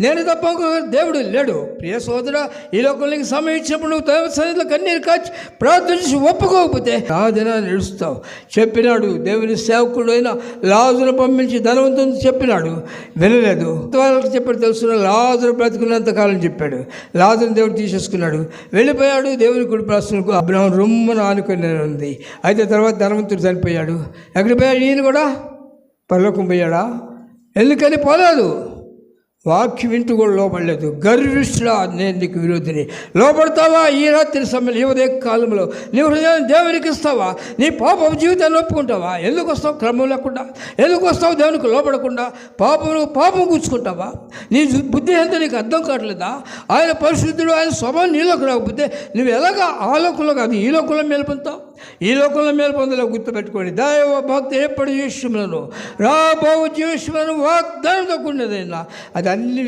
నేను తప్ప దేవుడు లేడు. ప్రియ సోదర ఈ లోకంలోకి సమయం ఇచ్చినప్పుడు నువ్వు దైవ సన్నిధిలో కన్నీరు కాచి ప్రార్థించి ఒప్పుకోకపోతే ఆ దినాన్ని నడుస్తావు చెప్పినాడు దేవుని సేవకుడు అయిన లాజును పంపించి ధనవంతుని చెప్పినాడు. వినలేదు. వాళ్ళకి చెప్పాడు తెలుసు లాజును బ్రతుకున్నంత కాలం చెప్పాడు. లాజును దేవుడు తీసేసుకున్నాడు. వెళ్ళిపోయాడు. దేవుని కుడి ప్రశ్నకు అబ్రహం రొమ్మను ఆనుకొని ఉంది. అయితే తర్వాత ధనవంతుడు చనిపోయాడు. ఎక్కడికి పోయాడు ఈయన కూడా? పరలోకం పోయాడా? ఎందుకని పోలేదు? వాక్యం వింటూ కూడా లోపడలేదు గర్విష్లా నేను నీకు విరోధిని. లోపడతావా ఈ రాత్రి సమయంలో ఈ ఉదయ కాలంలో నీ హృదయాన్ని దేవునికి ఇస్తావా? నీ పాపం జీవితాన్ని ఒప్పుకుంటావా? ఎందుకు వస్తావు? క్రమం లేకుండా. ఎందుకు వస్తావు? దేవునికి లోపడకుండా పాపం పాపం కూర్చుకుంటావా నీ బుద్ధి ఎంత నీకు అర్థం కావట్లేదా? ఆయన పరిశుద్ధుడు ఆయన స్వభావం నీలోకి రాకపోతే నువ్వు ఎలాగ ఆ లోకంలో కాదు ఈ లోకంలో మేలు ఈ లోకంలో మేలు పొందలే గుర్తుపెట్టుకోండి. దైవ భక్తి ఎప్పుడు జీవిష్యములను రాబో జీవిష్యములను వాగ్దానంతో కూడినదైనా. అది అన్ని